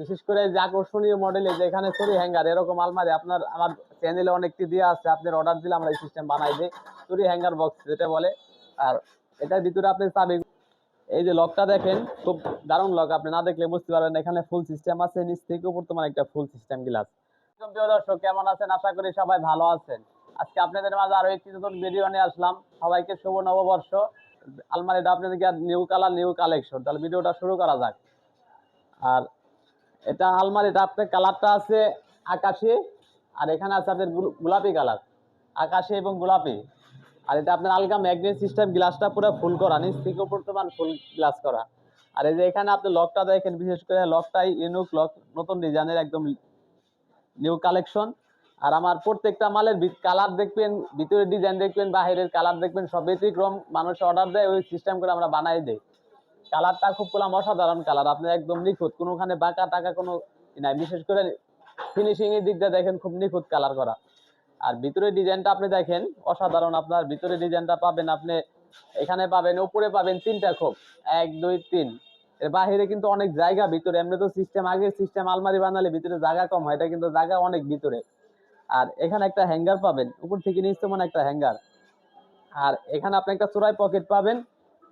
বিশেষ করে যে আকর্ষণীয় মডেলে যে এখানে চুরি হ্যাঙ্গার এরকম আলমারি আপনার আমার চ্যানেলে অনেকটি দেওয়া আছে, আপনার অর্ডার দিলে আমরা এই সিস্টেম বানাই দিই। চুরি হ্যাঙ্গার বক্স যেটা বলে। আর এটার ভিতরে আপনি চাবি এই যে লকটা দেখেন, খুব দারুণ লক আপনি না দেখলে বুঝতে পারবেন। এখানে ফুল সিস্টেম আছে, নিচ থেকে উপর তোমার একটা ফুল সিস্টেম গ্লাস প্রিয় দর্শক, কেমন আছেন? আশা করি সবাই ভালো আছেন। আজকে আপনাদের মাঝে আরও একটি নতুন ভিডিও নিয়ে আসলাম। সবাইকে শুভ নববর্ষ। আলমারিটা আপনাদেরকে নিউ কালার নিউ কালেকশন তাহলে ভিডিওটা শুরু করা যাক। আর এটা আলমারিটা আপনার কালারটা আছে আকাশি, আর এখানে আছে আপনার গোলাপি কালার, আকাশি এবং গোলাপি। আর এটা আপনার আলগা ম্যাগনেট সিস্টেম, গ্লাসটা পুরো ফুল করা, নিচ থেকে উপর তোমার ফুল গ্লাস করা। আর এই যে এখানে আপনি লকটা দেখেন, বিশেষ করে লকটাই ইউনিক, লক নতুন ডিজাইনের একদম নিউ কালেকশন। আর আমার প্রত্যেকটা মালের কালার দেখবেন ভিতরে ডিজাইন দেখবেন, বাহিরের কালার দেখবেন, সব ব্যতিক্রম মানুষ অর্ডার দেয়, ওই সিস্টেম করে আমরা বানাই দেই। কালারটা খুব করলাম অসাধারণ কালার, আপনি একদম নিখুঁত, কোনোখানে বাঁকা টাকা কোনো নাই, বিশেষ করে ফিনিশিং এর দিক দিয়ে দেখেন খুব নিখুঁত কালার করা। আর ভিতরে ডিজাইনটা আপনি দেখেন, অসাধারণ আপনার, ভিতরে ডিজাইনটা পাবেন আপনি, এখানে পাবেন, উপরে পাবেন তিনটা খোপ, এক, দুই, তিন। এর বাহিরে কিন্তু অনেক জায়গা ভিতরে, এমনি তো সিস্টেম আগে সিস্টেম আলমারি বানালে ভিতরে জায়গা কম হয়, এটা কিন্তু জায়গা অনেক ভিতরে। আর এখানে একটা হ্যাঙ্গার পাবেন, উপর থেকে নিচ তেমন একটা হ্যাঙ্গার আর এখানে আপনি একটা চোরাই পকেট পাবেন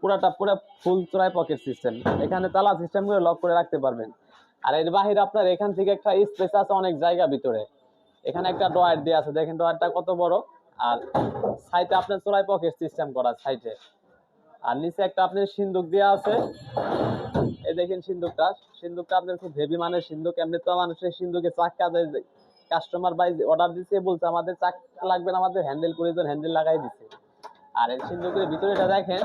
পুরাটা পুরো ফুল চোরাই পকেট সিস্টেম এখানে তালা সিস্টেম করে লক করে রাখতে পারবেন। আর এর বাহিরে আপনার এখান থেকে একটা স্পেস আছে অনেক জায়গা ভিতরে। এখানে একটা ডয়ার দিয়ে আছে। দেখেন ডয়ারটা কত বড়। আর সাইডে আপনার চোরাই পকেট সিস্টেম করা সাইডে আর নিচে একটা আপনার সিন্দুক দেওয়া আছে। এই দেখেন সিন্দুকটা। সিন্দুকটা আপনার খুব হেভি মানের সিন্দুক। এমনি তো মানুষের সিন্দুকে চাক্কা দেয় কাস্টমার বাই অর্ডার দিচ্ছে বলছে, আমাদের চাক্কা লাগবে না, আমাদের হ্যান্ডেল করে হ্যান্ডেল লাগাই দিচ্ছে আর এই সিন্দুকের ভিতরে এটা দেখেন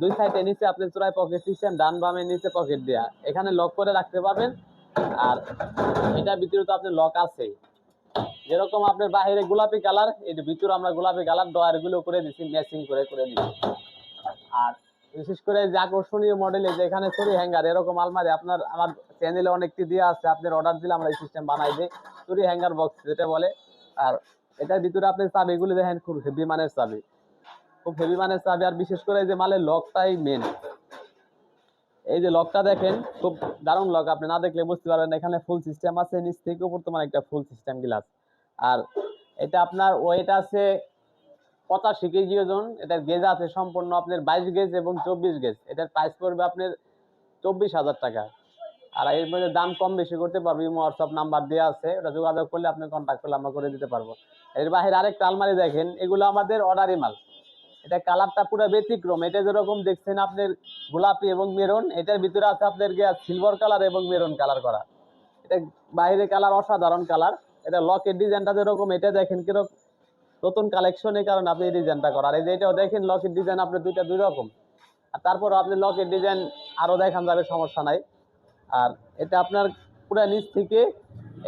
দুই সাইডে নিচে আপনি চোরাই পকেট সিস্টেম ডান বামে নিচে পকেট দেয়া। এখানে লক করে রাখতে পারবেন। আর এটার ভিতরে তো আপনার লক আছেই। যেরকম আপনার বাইরে গোলাপি কালারের ভিতরে আমরা গোলাপি কালার ডয়ারগুলো করে দিচ্ছি ম্যাচিং করে করে দিচ্ছি আর বিশেষ করে যে আকর্ষণীয় মডেলে যে এখানে চুরি হ্যাঙ্গার এরকম আলমারি আপনার, আমার চ্যানেলে অনেকটি দেওয়া আছে। আপনার অর্ডার দিলে আমরা এই সিস্টেম বানাই দিই। চুরি হ্যাঙ্গার বক্স যেটা বলে। আর এটার ভিতরে আপনি চাবিগুলো দেখেন, খুব হেভি মানের চাবি। খুব হেভি মানের চাবি, আর বিশেষ করে এই যে মালের লকটাই মেন এই যে লকটা দেখেন, খুব দারুণ লক, আপনি না দেখলে বুঝতে পারবেন এখানে ফুল সিস্টেম আছে, নিচ থেকে উপর তোমার একটা ফুল সিস্টেম গ্লাস আর এটা আপনার ওয়েট আছে পঁচাশি কেজি ওজন, এটার গেজ আছে সম্পূর্ণ আপনার বাইশ গেজ এবং চব্বিশ গেজ এটার প্রাইস পড়বে আপনার চব্বিশ হাজার টাকা। আর এর মধ্যে দাম কম বেশি করতে পারব ইমো হোয়াটসঅ্যাপ নাম্বার দেওয়া আছে, ওটা যোগাযোগ করলে আপনি কন্ট্যাক্ট করলে আমরা করে দিতে পারব। এর বাইরে আরেকটা আলমারি দেখেন, এগুলো আমাদের অর্ডারি মাল। এটা কালারটা পুরো ব্যতিক্রম। এটা যেরকম দেখছেন আপনার গোলাপি এবং মেরুন, এটার ভিতরে আছে আপনার সিলভার কালার এবং মেরুন কালার করা। এটা বাইরে কালার অসাধারণ কালার। এটা লকের ডিজাইনটা যেরকম, এটা দেখেন কীরকম। নতুন কালেকশনের কারণে আপনি এই ডিজাইনটা করার। এই যে এটাও দেখেন লকের ডিজাইন আপনার দুইটা দুই রকম। আর তারপর আপনি লকের ডিজাইন আরও দেখান যাবে, সমস্যা নাই। আর এটা আপনার পুরো নিচ থেকে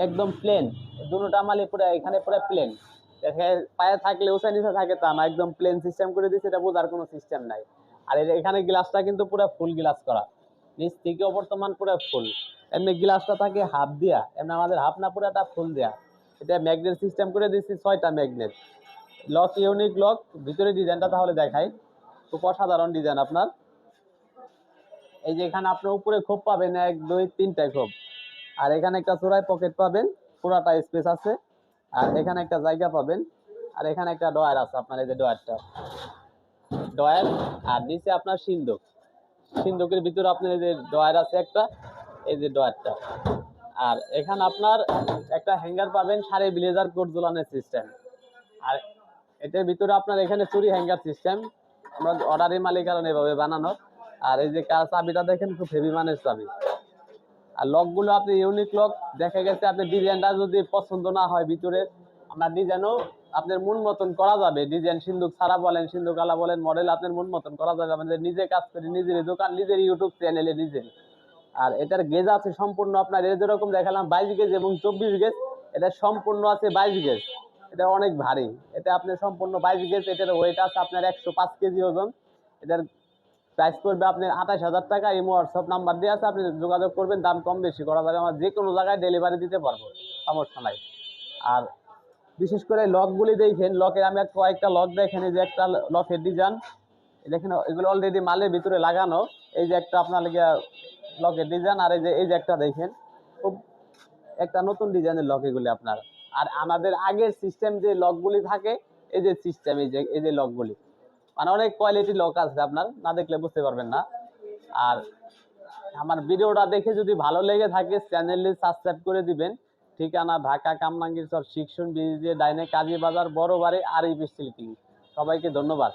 একদম প্লেন দুটোটা মালে পুরো এখানে পুরো প্লেন পায়ে থাকলে উঁচা নিচে থাকে তা না, একদম প্লেন সিস্টেম করে দিচ্ছে এটা বোঝার কোনো সিস্টেম নাই। আর এখানে গ্লাসটা কিন্তু পুরো ফুল গ্লাস করা। নিচ থেকে বর্তমান পুরো ফুল এমনি গ্লাসটা থাকে হাফ দিয়া, এমনি আমাদের হাফ না পুরোটা ফুল দেয়া। এটা ম্যাগনেট সিস্টেম করে দিচ্ছি ছয়টা ম্যাগনেট লক ইউনিক লক ভিতরে ডিজাইনটা তাহলে দেখাই। খুব অসাধারণ ডিজাইন আপনার। এই যে এখানে আপনার উপরে খোপ পাবেন, এক, দুই, তিনটা খোপ। আর এখানে একটা চোরাই পকেট পাবেন, পুরাটা স্পেস আছে। আর এখানে একটা জায়গা পাবেন। আর এখানে একটা ডয়ার আছে আপনার, এই যে ডয়ারটা। ডয়ার, আর নিচে আপনার সিন্দুক। সিন্দুকের ভিতরে আপনার এই যে ডয়ার আছে একটা, এই যে ডয়ারটা। আর এখানে আপনার একটা হ্যাঙ্গার পাবেন সাড়ে ব্লেজার কোট ঝোলানোর সিস্টেম। আর এটার ভিতরে আপনার এখানে চুরি হ্যাঙ্গার সিস্টেম। আমরা অর্ডারের মালিক কারণ এভাবে বানানো আর এই যে কা- চাবিটা দেখেন, খুব হেভি মানের চাবি। আর লকগুলো আপনি ইউনিক লক, দেখা গেছে আপনি ডিজাইনটা যদি পছন্দ না হয় ভিতরে, আমরা ডিজাইনও আপনার মন মতন করা যাবে। ডিজাইন সিন্ধুক ছাড়া বলেন, সিন্ধুক আলা বলেন মডেল আপনার মন মতন করা যাবে। আমাদের নিজে কাজ করি, নিজেরই দোকান নিজের ইউটিউব চ্যানেলে নিজেরই। আর এটার গেজ আছে সম্পূর্ণ আপনার এর যেরকম দেখালাম, বাইশ গেজ এবং চব্বিশ গেজ এটা সম্পূর্ণ আছে বাইশ গেজ এটা অনেক ভারী। এটা আপনার সম্পূর্ণ বাইশ গেজ এটার ওয়েট আছে আপনার একশো পাঁচ কেজি ওজন। এটার প্রাইস পড়বে আপনার আঠাশ হাজার টাকা ইমো হোয়াটসঅ্যাপ নাম্বার দিয়ে আছে, আপনি যোগাযোগ করবেন, দাম কম বেশি করা যাবে, আমার যে কোনো জায়গায় ডেলিভারি দিতে পারব, সমস্যা নাই। আর বিশেষ করে লকগুলি দেখেন লকের আমি কয়েকটা লক দেখেন, এই যে একটা লকের ডিজাইন দেখেন, এগুলো অলরেডি মালের ভিতরে লাগানো, এই যে একটা আপনার লকের ডিজাইন আর এই যে এই যে একটা দেখেন, খুব একটা নতুন ডিজাইনের লক এগুলি আপনার। আর আমাদের আগের সিস্টেম যে লকগুলি থাকে, এই যে সিস্টেম এই যে এই যে লকগুলি মানে অনেক কোয়ালিটি লোক আছে আপনার, না দেখলে বুঝতে পারবেন না। আর আমার ভিডিওটা দেখে যদি ভালো লেগে থাকে চ্যানেলটি সাবস্ক্রাইব করে দিবেন। ঠিকানা ঢাকা, কামরাঙ্গীর চর শিক্ষণ ব্রিজে ডাইনে, কাজী বাজার, বড় বাড়ি, আর ইবি সিল্কিং। সবাইকে ধন্যবাদ।